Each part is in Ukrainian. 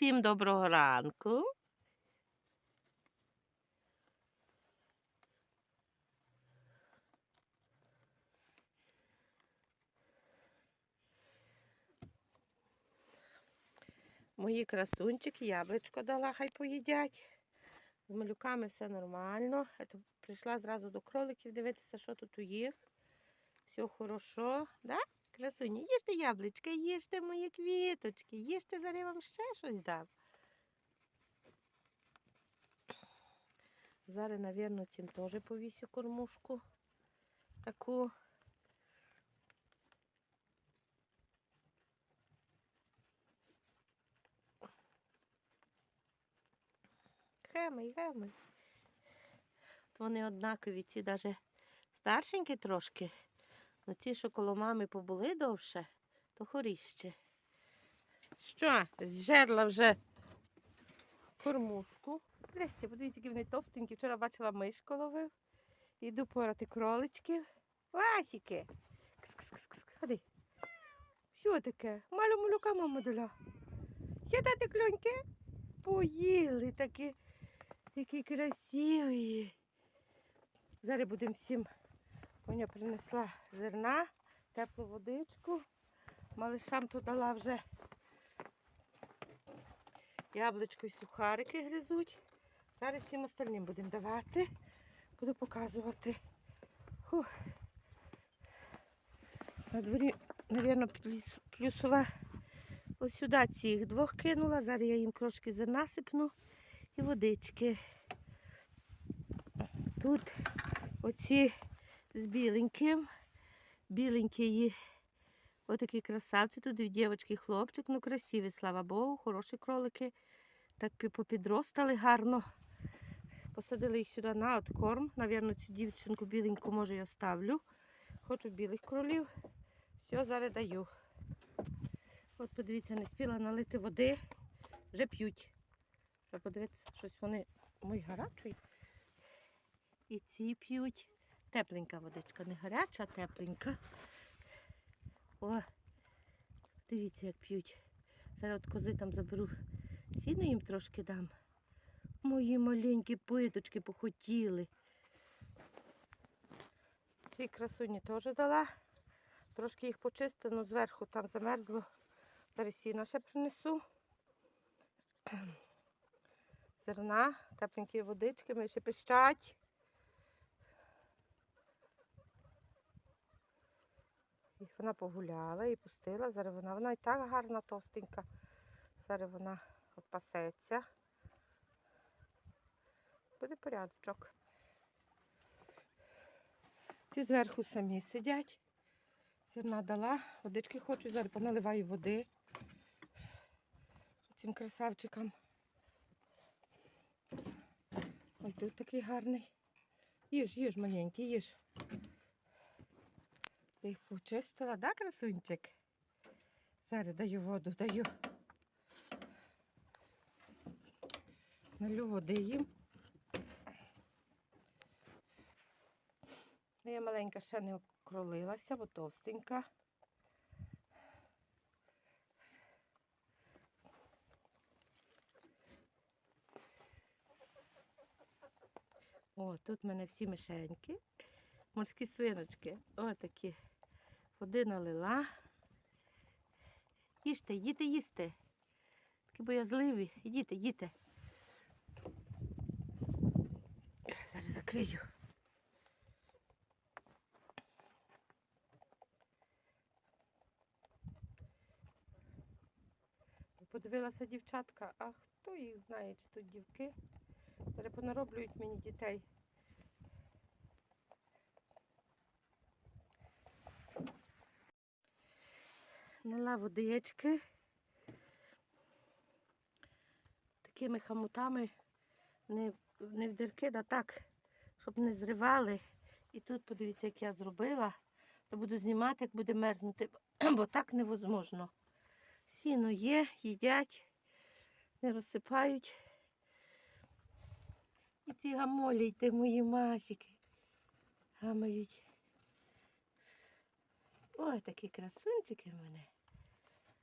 Всім доброго ранку. Мої красунчики, яблучко дала, хай поїдять. З малюками все нормально. Я прийшла зразу до кроликів дивитися, що тут у їх. Все хорошо. Да? Красуні, їжте яблучка, їжте мої квіточки, їжте, зараз я вам ще щось дам. Зараз, напевно, цим теж повісю кормушку. Таку. Хемий. От Вони однакові, ці навіть старшенькі трошки. Ну ті, що коло мами побули довше, то хоріще. Що, зжерла вже кормушку. Здрасте, подивіться, які вони товстенькі. Вчора бачила мишку ловив. Іду порати кроличків. Васіки. Кс-кс-кс-кс. Ходи. Що таке? Малю малюка, мама доля. Сідати кльоньки. Поїли такі, які красиві. Зараз будемо всім. Моня принесла зерна, теплу водичку. Малишам то дала вже яблучко і сухарики гризуть. Зараз всім остальним будемо давати. Буду показувати. Фух. На дворі, мабуть, плюсова. Ось сюди цих двох кинула. Зараз я їм трошки зерна сипну і водички. Тут оці з біленьким. Біленькі отакі красавці. Тут дві дівчатки і хлопчик. Ну, красиві, слава Богу, хороші кролики. Так попідростали гарно. Посадили їх сюди на откорм. Навірно, цю дівчинку біленьку, може, я оставлю. Хочу білих кролів. Все, зараз даю. От подивіться, не спіла налити води, вже п'ють. Треба подивитися, щось вони мої гарячі. І ці п'ють. Тепленька водичка, не гаряча, а тепленька. О, дивіться, як п'ють. Зараз кози там заберу сіно їм трошки дам. Мої маленькі питочки похотіли. Ці красуні теж дала. Трошки їх почистила, ну зверху там замерзло. Зараз сіна ще принесу. Зерна, тепленькі водички, ми ще пищать. Їх вона погуляла і пустила. Зараз вона, вона і так гарна, товстенька. Зараз вона от пасеться. Буде порядочок. Ці зверху самі сидять. Зерна дала, водички хочу, зараз поналиваю води цим красавчикам. Ой, тут такий гарний. Їж, їж, маленький, їж. Я їх почистила, да, красунчик? Зараз даю воду, даю. Налю води їм. Ну, Я маленька ще не окролилася, бо товстенька. О, тут в мене всі мишеньки, морські свиночки. О, такі. Води налила. Їжте, їдьте, їсти. Такі боязливі. Їдьте, їдьте. Зараз закрию. Подивилася дівчатка, а хто їх знає, чи тут дівки. Зараз понароблюють мені дітей. Нала водички. Такими хамутами не, не в дірки, да так, щоб не зривали. І тут подивіться, як я зробила. Я буду знімати, як буде мерзнути, бо так невозможно. Сіно є, їдять, не розсипають. І ці гамолійте, мої масики. Гамають. Ой, такі красунчики в мене.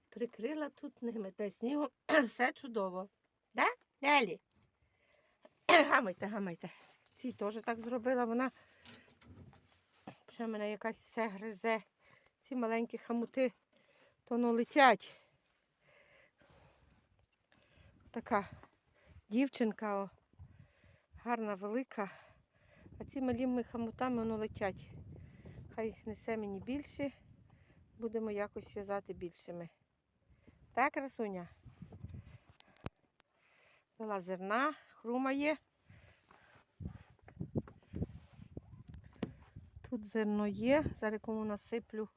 прикрила тут ними та снігом. Все чудово. Да, Лялі? Гамайте, гамайте. Ці теж так зробила. Вона ще мене якась все гризе. Ці маленькі хамути то ну летять. Така дівчинка, о, гарна, велика. А ці малими хамутами воно летять. Хай несе мені більше, будемо якось в'язати більшими. Так, красуня? Дала зерна, хрумає. Тут зерно є, зараз кому насиплю.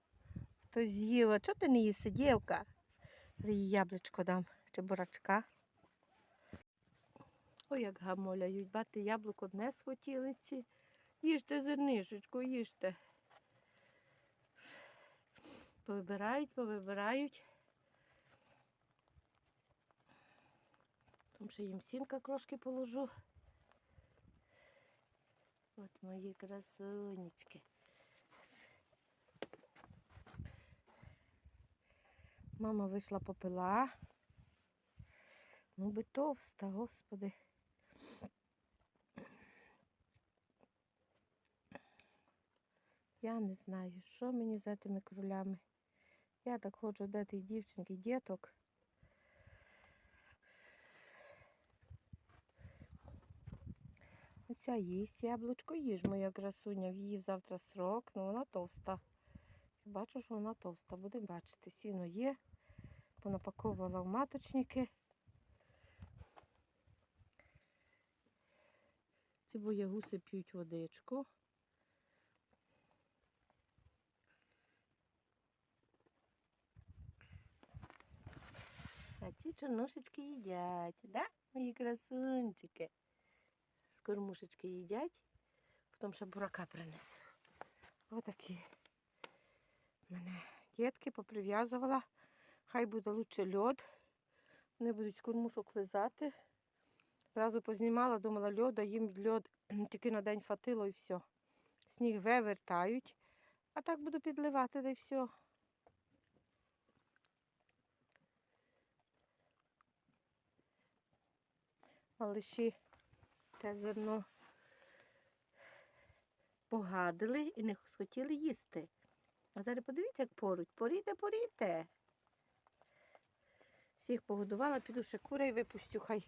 Хтось з'їв. Чого ти не їси, дівка? Їй яблучко дам чи бурачка. Ой, як гамоляють. Бати яблуко одне схотіли ці. Їжте зернишечку, їжте. Повибирають, повибирають. Тому що їм сінка крошки положу. От мої красунечки. Мама вийшла попила. Ну би товста, господи. Я не знаю, що мені з тими кролями. Я так хочу до тих дівчинки, діток. Оця їсть яблучко, їж моя красуня, в її завтра срок, ну вона товста. Бачу, що вона товста. Будемо бачити. Сіно є, понапаковувала в маточники. Ці боягуси п'ють водичку. А ці чорнушечки їдять, да, мої красунчики? З кормушечки їдять, потім ще бурака принесу. Отакі. Мене дітки поприв'язувала. Хай буде лучше льод. Вони будуть кормушок лизати. Зразу познімала, думала, льода, їм льод тільки на день фатило і все. Сніг вивертають. А так буду підливати, й все. Малиші те зерно погадили і не схотіли їсти. А зараз подивіться, як порують. Порійте, порійте. Всіх погодувала, піду ще курей випустю, хай.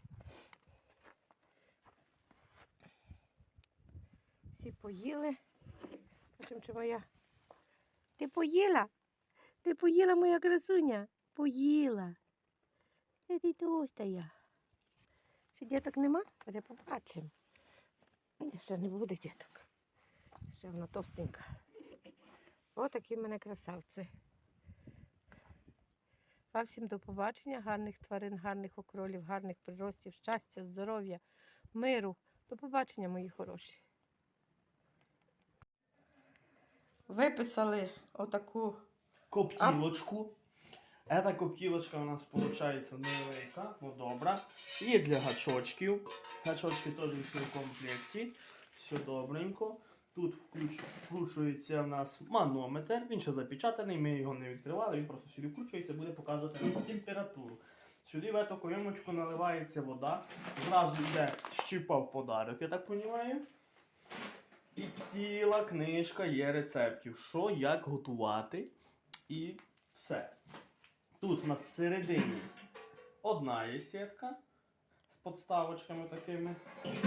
Всі поїли. Бачимо, чи моя. Ти поїла? Ти поїла, моя красуня? Поїла. Ти ось та я? Ще діток нема? Зараз побачимо. Ще не буде діток. Ще вона товстенька. Отакі в мене красавці. А всім до побачення, гарних тварин, гарних окролів, гарних приростів, щастя, здоров'я, миру. До побачення, мої хороші. Виписали отаку коптілочку. Эта коптілочка у нас виходить невелика, ну добра. І для гачочків. Гачочки теж всі в комплекті. Все добренько. Тут включ- вкручується в нас манометр. Він ще запечатаний, ми його не відкривали, він просто сюди вкручується, буде показувати температуру. Сюди в цю койомочку наливається вода. Зразу йде щіпа в подарок, я так розумію. І ціла книжка є рецептів, що як готувати. І все. Тут у нас всередині одна є сітка з подставочками такими,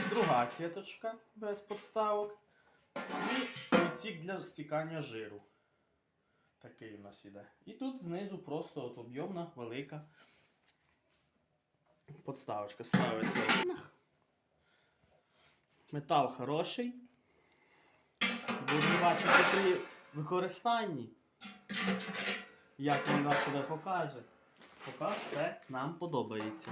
друга сіточка без подставок. І отсік для стікання жиру. Такий у нас іде. І тут знизу просто от об'ємна велика подставочка. Ставиться. Метал хороший. Будемо бачити при використанні. Як він нас себе покаже. Поки все нам подобається.